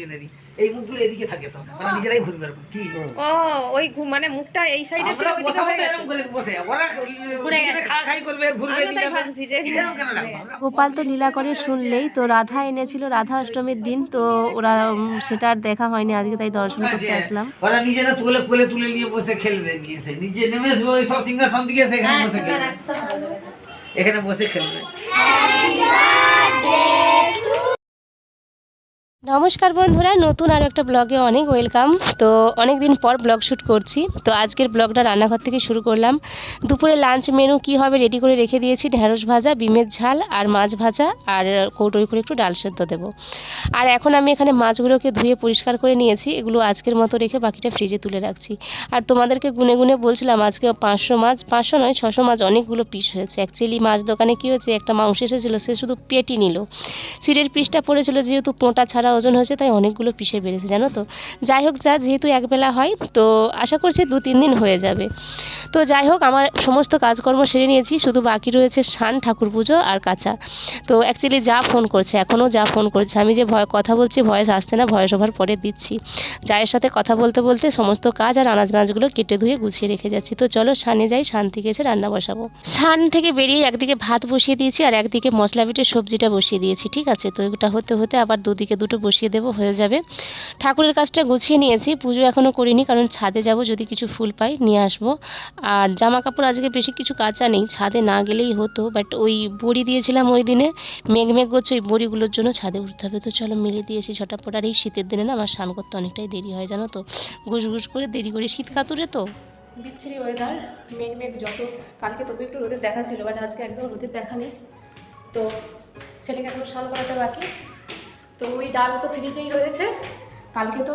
জেনেরি। এই মুখগুলো এদিকে থাকে তো মানে নিজেরাই ঘুরবে এরকম। কি ও ওই মানে মুখটা এই সাইডে ছিল ওইদিকে হয়ে গেছে। করে বসে ওরা ঘুরে গেছে। খা খাই করবে ঘুরবে আমিও ভাবছি যে এরকম কেন রাখব আমরা? গোপাল তো লীলা করে শুনলেই তো রাধা এনেছিল রাধা অষ্টমীর দিন তো ওরা সেটা আর দেখা হয়নি আজকে তাই দর্শন করতে আসলাম ওরা নিজেরা তুলে কোলে তুলে নিয়ে বসে খেলবে এসে নিচে নেমে ওই সব সিংহাসন এসে এখানে বসে খেলবে এখানে বসে খেলবে নমস্কার বন্ধুরা, নতুন আর একটা ব্লগে অনেক ওয়েলকাম তো অনেক দিন পর ব্লগ শ্যুট করছি। তো আজকের ব্লগটা রান্নাঘর থেকে শুরু করলাম। দুপুরে লাঞ্চ মেনু কি হবে রেডি করে রেখে দিয়েছি। ঢেঁড়স ভাজা, বিমের ঝাল আর মাছ ভাজা আর কৌটোই করে একটু ডাল সেদ্ধ দেবো। আর এখন আমি এখানে মাছগুলোকে ধুয়ে পরিষ্কার করে নিয়েছি। এগুলো আজকের মতো রেখে বাকিটা ফ্রিজে তুলে রাখছি। আর তোমাদেরকে গুনে গুনে বলছিলাম, আজকে পাঁচশো মাছ, পাঁচশো নয়, ছশো মাছ অনেকগুলো পিস হয়েছে। অ্যাকচুয়ালি মাছ দোকানে কী হয়েছে, একটা মাংস এসেছিল, সে শুধু পেটি নিল। সিটের পিসটা পড়েছিল, যেহেতু পোঁটা ছাড়া ওজন হয়েছে, তাই অনেকগুলো পিসে বেড়েছে, জানো তো? যাই হোক, যা যেহেতু একবেলা হয়, তো আশা করছি দু তিন দিন হয়ে যাবে। তো যাই হোক, আমার সমস্ত কাজকর্ম সেরে নিয়েছি, শুধু বাকি রয়েছে শান, ঠাকুর পুজো আর কাঁচা। তো অ্যাকচুয়ালি যা ফোন করছে, এখনও যা ফোন করছে, আমি যে ভয়, কথা বলছি ভয়েস আসছে না ভয়েস ওভার পরে দিচ্ছি। জায়ের সাথে কথা বলতে বলতে সমস্ত কাজ আর আনাজ নাজগুলো কেটে ধুয়ে গুছিয়ে রেখে যাচ্ছি। তো চলো সানে যাই শান্তি গেছে রান্না বসাবো। সান থেকে বেরিয়ে একদিকে ভাত বসিয়ে দিয়েছি আর একদিকে মশলা বেটে সবজিটা বসিয়ে দিয়েছি, ঠিক আছে? তো এটা হতে হতে আবার দুদিকে, দুটো বসিয়ে দেবো, হয়ে যাবে। ঠাকুরের কাজটা গুছিয়ে নিয়েছি, পুজো এখনও করিনি, কারণ ছাদে যাব, যদি কিছু ফুল পাই নিয়ে আসব। আর জামা কাপড় আজকে বেশি কিছু কাঁচা নেই, ছাদে না গেলেই হতো বাট ওই বড়ি দিয়েছিলাম ওই দিনে, মেঘ মেঘ করছে, ওই বড়িগুলোর জন্য ছাদে উঠতে হবে। তো চলো মিলিয়ে দিয়েছি ছটাপট আর এই শীতের দিনে না আমার স্নান করতে অনেকটাই দেরি হয়, জানো তো? ঘুষ ঘুষ করে দেরি করে। শীত কাতুরে তো? বিচ্ছিরি ওয়েদার মেঘ মেঘ যত। কালকে তবু একটু রোদের দেখা ছিল বাট আজকে একদম রোদের দেখা নেই। তো ছেলেকে এখন স্নান করাতে বাকি। তো ওই ডাল তো ফ্রিজেই রয়েছে। কালকে তো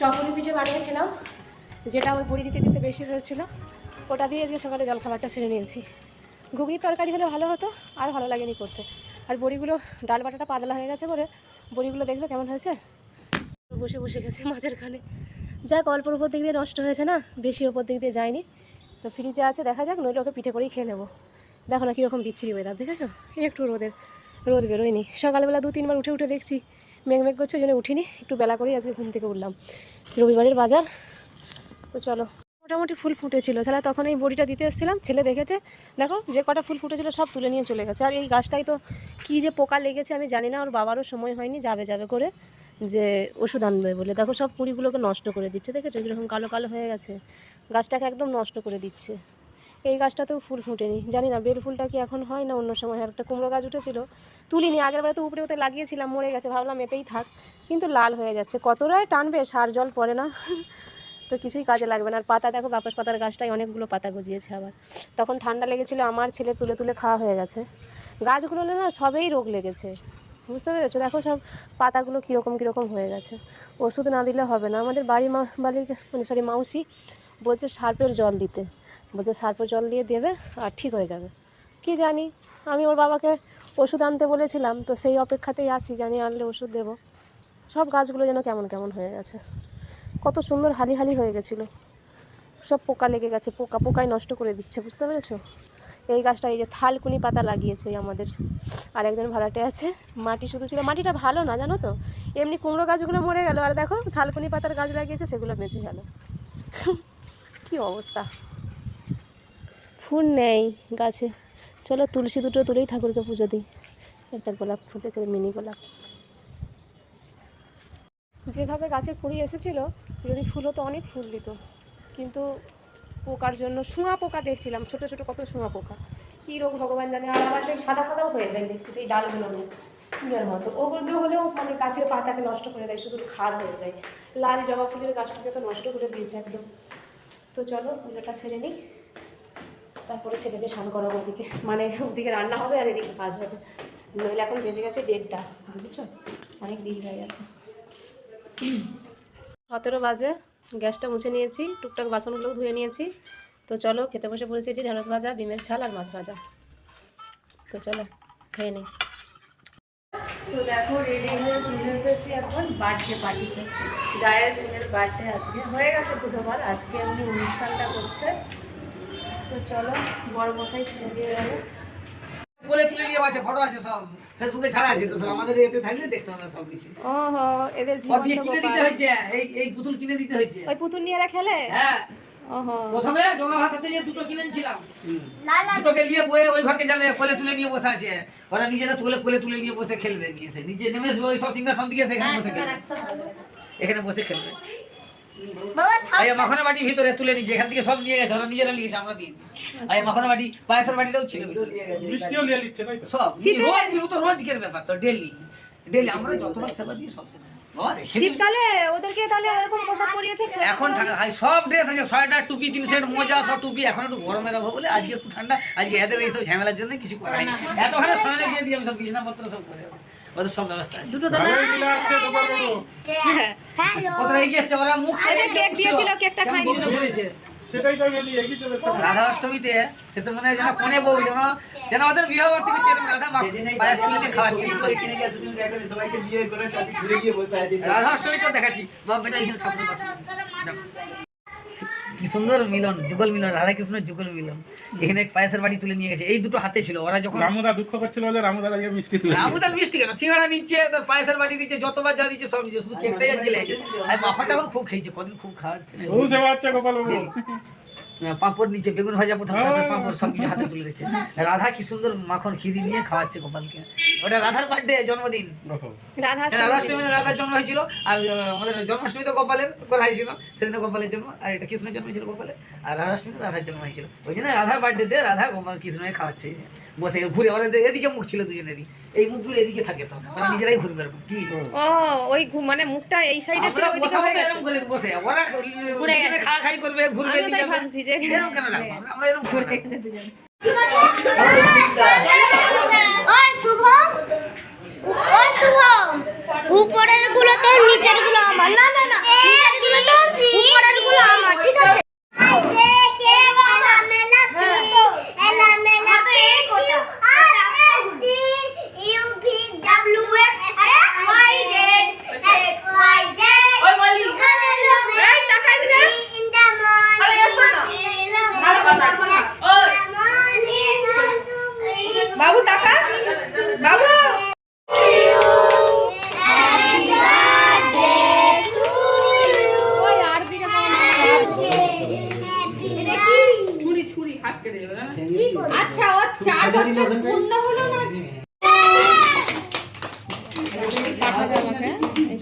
চকলি পিঠে বানিয়েছিলাম, যেটা ওই বড়ি দিতে দিতে বেশি হয়েছিল। ওটা দিয়ে আজকে সকালে জলখাবারটা সেরে নিয়েছি। ঘুগনির তরকারি হলে ভালো হতো, আর ভালো লাগেনি করতে। আর বড়িগুলো, ডাল বাটাটা পাতলা হয়ে গেছে বলে বড়িগুলো দেখল কেমন হয়েছে? বসে বসে গেছে মাছের খানে। যাক, অল্পর উপর দিক দিয়ে নষ্ট হয়েছে না, বেশি ওপর দিক দিয়ে যায়নি। তো ফ্রিজে আছে, দেখা যাক, নইলে ওকে পিঠে করেই খেয়ে নেব। দেখো না কীরকম বিচ্ছিরি ওয়েদার দেখেছ? একটু রোদের। রোদ বেরোয়নি। সকালবেলা দু, তিনবার উঠে উঠে দেখছি মেঘ মেঘ করছে, ওই জন্য উঠিনি। একটু বেলা করেই আজকে ঘুম থেকে উঠলাম। রবিবারের বাজার। তো চলো, মোটামুটি ফুল ফুটেছিল। তাহলে তখন এই বড়িটা দিতে এসেছিলাম। ছেলে দেখেছে, দেখো যে কটা ফুল ফুটেছিল সব তুলে নিয়ে চলে গেছে। আর এই গাছটাই তো কী যে পোকা লেগেছে আমি জানি না। ওর বাবারও সময় হয়নি, যাবে যাবে করে যে ওষুধ আনবে বলে। দেখো সব কুড়িগুলোকে নষ্ট করে দিচ্ছে। দেখেছ? কীরকম কালো কালো হয়ে গেছে। গাছটাকে একদম নষ্ট করে দিচ্ছে। এই গাছটাতেও ফুল ফুটেনি। জানি না, বেল ফুলটা কি এখন হয় না অন্য সময়? আর একটা কুমড়ো গাছ উঠেছিল, তুলিনি, আগের বারে তো উপরে ওতে লাগিয়েছিলাম, মরে গেছে, ভাবলাম এতেই থাক। কিন্তু লাল হয়ে যাচ্ছে। কতটাই টানবে, সার জল পড়ে না। তো কিছুই কাজে লাগবে না। আর পাতা দেখো, বাপস পাতার গাছটাই অনেকগুলো পাতা গজিয়েছে আবার। তখন ঠান্ডা লেগেছিলো, আমার ছেলে তুলে তুলে খাওয়া হয়ে গেছে। গাছগুলো না সবেই রোগ লেগেছে। বুঝতে পেরেছ? দেখো সব পাতাগুলো কীরকম কীরকম হয়ে গেছে। ওষুধ না দিলে হবে না। আমাদের বাড়ি মা, বাড়ির মানে সরি মাউসি বলছে সার্পের জল দিতে। বলছে সার্পের জল দিয়ে দেবে আর ঠিক হয়ে যাবে। কি জানি, আমি ওর বাবাকে ওষুধ আনতে বলেছিলাম, তো সেই অপেক্ষাতেই আছি, জানি আনলে ওষুধ দেবো। সব গাছগুলো যেন কেমন কেমন হয়ে গেছে। কত সুন্দর হালি হালি হয়ে গেছিল। সব পোকা লেগে গেছে, পোকা পোকায় নষ্ট করে দিচ্ছে, বুঝতে পেরেছ? এই গাছটা, এই যে থালকুনি পাতা লাগিয়েছে আমাদের। আর একজন ভাড়াটে আছে, মাটি শুধু ছিল, মাটিটা ভালো না, জানো তো? এমনি কুমড়ো গাছগুলো মরে গেল, আর দেখো, থালকুনি পাতার গাছ লাগিয়েছে, সেগুলো বেঁচে গেল। কি অবস্থা? ফুল নেই গাছে। চলো তুলসী দুটো তুলেই ঠাকুরকে পুজো দিই। একটা গোলাপ ফুটেছে মিনি গোলাপ। যেভাবে গাছে কুড়ি এসেছিল, যদি ফুল হতো অনেক ফুল দিত। কিন্তু পোকার জন্য শুঁয়া পোকা দেখছিলাম, ছোট ছোট কত শুঁয়া পোকা। কী রোগ ভগবান জানে, আর আমার সেই সাদা সাদাও হয়ে যায়, দেখছি সেই ডালগুলো নিয়ে ফুলের মতো। ওগুলো হলেও মানে গাছের পাতাকে নষ্ট করে দেয়, শুধু খার হয়ে যায়। লাল জবা ফুলের গাছটাকে তো নষ্ট করে দিয়েছে একদম। তো চলো, পুজোটা সেরে নিই। তারপরে ছেলেকে স্নান করাবো ওদিকে মানে ওদিকে রান্না হবে আর এদিকে কাজ হবে। নইলে এখন বেজে গেছে দেড়টা, বুঝেছ? অনেক দেরি হয়ে গেছে। সতেরো বাজে, গ্যাসটা মুছে নিয়েছি, টুকটাক বাসনগুলোও ধুয়ে নিয়েছি। তো চলো, খেতে বসে পড়েছি যে ঢেঁড়স ভাজা ডিমের ঝাল আর মাছ ভাজা। তো চলো, খেয়ে নিই। তো দেখো রেডি হয়ে চলে এসেছি এখন বার্থডে পার্টিতে জায়ের ছেলের বার্থডে আজকে। হয়ে গেছে বুধবার, আজকে উনি অনুষ্ঠানটা করছে। তো চলো বড় মশাই ছেড়ে দিয়ে গেল কোলে তুলে নিয়ে আছে ফটো আছে সব। ফেসবুকে ছাড়া আছে তো সব। আমাদের এতে থাকলে দেখতে হবে সব কিছু। ওহো এদের ওর কিনে দিতে হয়েছে এই এই পুতুল কিনে দিতে হয়েছে। ওই পুতুল নিয়ে এরা খেলে? হ্যাঁ। প্রথমে ডোমা ভাষাতে যে দুটো কিনেছিলাম। দুটোকে নিয়ে বয়ে ওই ঘরকে যাবে কোলে তুলে নিয়ে বসে আছে। ওরা নিজেরা তুলে কোলে তুলে নিয়ে বসে খেলবে নিয়ে এসে নিজে নেমে আসবে ওই সব সিংহাসন দিয়ে সেখানে বসে খেলবে। এখানে বসে খেলবে। এই মাখনের বাটি ভিতরে তুলে নিয়েছে এখান থেকে সব নিয়ে গেছে ওরা নিজেরা নিয়ে গেছে আমরা দিয়ে আর মাখনের বাটি পায়েসের বাটিটাও ছিল ভিতরে বৃষ্টিও নিয়ে নিচ্ছে তাই সব রোজ ও তো রোজকের ব্যাপার তো ডেলি। ডেলি আমরা যতটা সেবা দিই সব সেবা দিই। বাবা, রেখে দিই। শীতকালে ওদেরকে তাহলে এরকম পোশাক পরিয়েছে এখন ঠান্ডা ভাই সব ড্রেস আছে সোয়েটার টুপি তিন সেট মোজা সব টুপি এখন একটু গরমের অভাব বলে আজকে একটু ঠান্ডা আজকে এদের এইসব ঝামেলার জন্য কিছু করা হয়নি এতখানে সময় দিয়ে দিই আমি সব বিছনাপত্র সব করে ওদের সব ব্যবস্থা আছে। দুটো দানা হ্যাঁ কতটা এগিয়ে এসছে? ওরা মুখ আরে কেক দিয়েছিল, কেকটা খাইনি। রাধা অষ্টমীতে শেষে মনে যেন কোনে বউ যেন যেন ওদের বিবাহ বার্ষিকী চেয়ে রাধা তুলে দিয়ে খাওয়াচ্ছিল রাধা অষ্টমী দেখাচ্ছি। বাবা বেটা বসে। কি সুন্দর মিলন যুগল মিলন রাধা কৃষ্ণের যুগল মিলন। এখানে পায়েসের বাড়ি তুলে নিয়ে গেছে। এই দুটো হাতে ছিল ওরা যখন রামুদা দুঃখ করছিল যে রামুদার আজকে মিষ্টি তুলে মিষ্টি কেন? সিঙ্গাড়া নিচ্ছে তার পায়েসের বাড়ি দিচ্ছে যতবার যা দিচ্ছে সব দিচ্ছে শুধু কেকটাই আজকে লেগেছে। আর এখন খুব খেয়েছে কদিন খুব খাওয়াচ্ছে। পাঁপড় নিচে বেগুন ভাজা প্রথম পাঁপড় সব কিছু হাতে তুলে রেখেছে রাধা কি সুন্দর মাখন খিরি নিয়ে খাওয়াচ্ছে গোপালকে। ওটা রাধার বার্থডে জন্মদিন। রাধা রাধাষ্টমী রাধার জন্ম হয়েছিল আর আমাদের জন্মাষ্টমী তো গোপালের করা হয়েছিল সেদিন গোপালের জন্ম আর এটা কৃষ্ণের জন্ম হয়েছিল গোপালের আর রাধাষ্টমী রাধার জন্ম হয়েছিল। ওই জন্য রাধার বার্থডেতে রাধা গোপাল কৃষ্ণকে খাওয়াচ্ছে বসে ঘুরে ওরা এদিকে মুখ ছিল দুজনেরই এই মুখগুলো এদিকে থাকে তো ওরা নিজেরাই ঘুরবে। কি? ও। ওই মানে মুখটা এই সাইডে ছিল আমরা ওইদিকে বসাবো হয়ে গেছে। করে বসে ওরা দুজনে খাওয়া খাই করবে ঘুরবে নিজে ভাবছি যে- এরকম কেন রাখব আমরা- এরকম কেন রাখব? ওই শুভ ওই শুভ উপরেরগুলো তো নিচেরগুলো আমার না না না নিচেরগুলো তো উপরেরগুলো আমার ঠিক আছে বাবু টাকা বাবু ওই আর দিকে আচ্ছা ও চার বছর পূর্ণ হলো না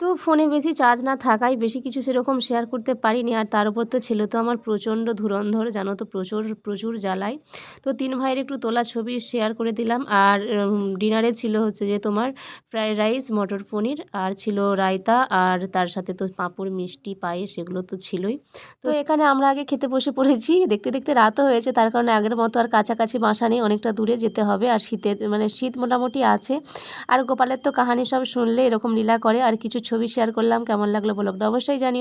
তো ফোনে বেশি চার্জ না থাকায় বেশি কিছু সেরকম শেয়ার করতে পারিনি। আর তার উপর তো ছিল তো আমার প্রচণ্ড ধুরন্ধর, জানো তো প্রচুর প্রচুর জ্বালায়। তো তিন ভাইয়ের একটু তোলা ছবি শেয়ার করে দিলাম। আর ডিনারে ছিল হচ্ছে যে তোমার ফ্রায়েড রাইস মটর পনির, আর ছিল রায়তা, আর তার সাথে তো পাঁপড়, মিষ্টি পায়ে সেগুলো তো ছিলই। তো এখানে আমরা আগে খেতে বসে পড়েছি। দেখতে দেখতে রাতও হয়েছে। তার কারণে আগের মতো আর কাছাকাছি বাসা নেই, অনেকটা দূরে যেতে হবে। আর শীতের মানে শীত মোটামুটি আছে। আর গোপালের তো কাহানি সব শুনলে এরকম লীলা করে। আর কিছু ছবি শেয়ার করলাম কেমন লাগল ব্লগটা অবশ্যই জানি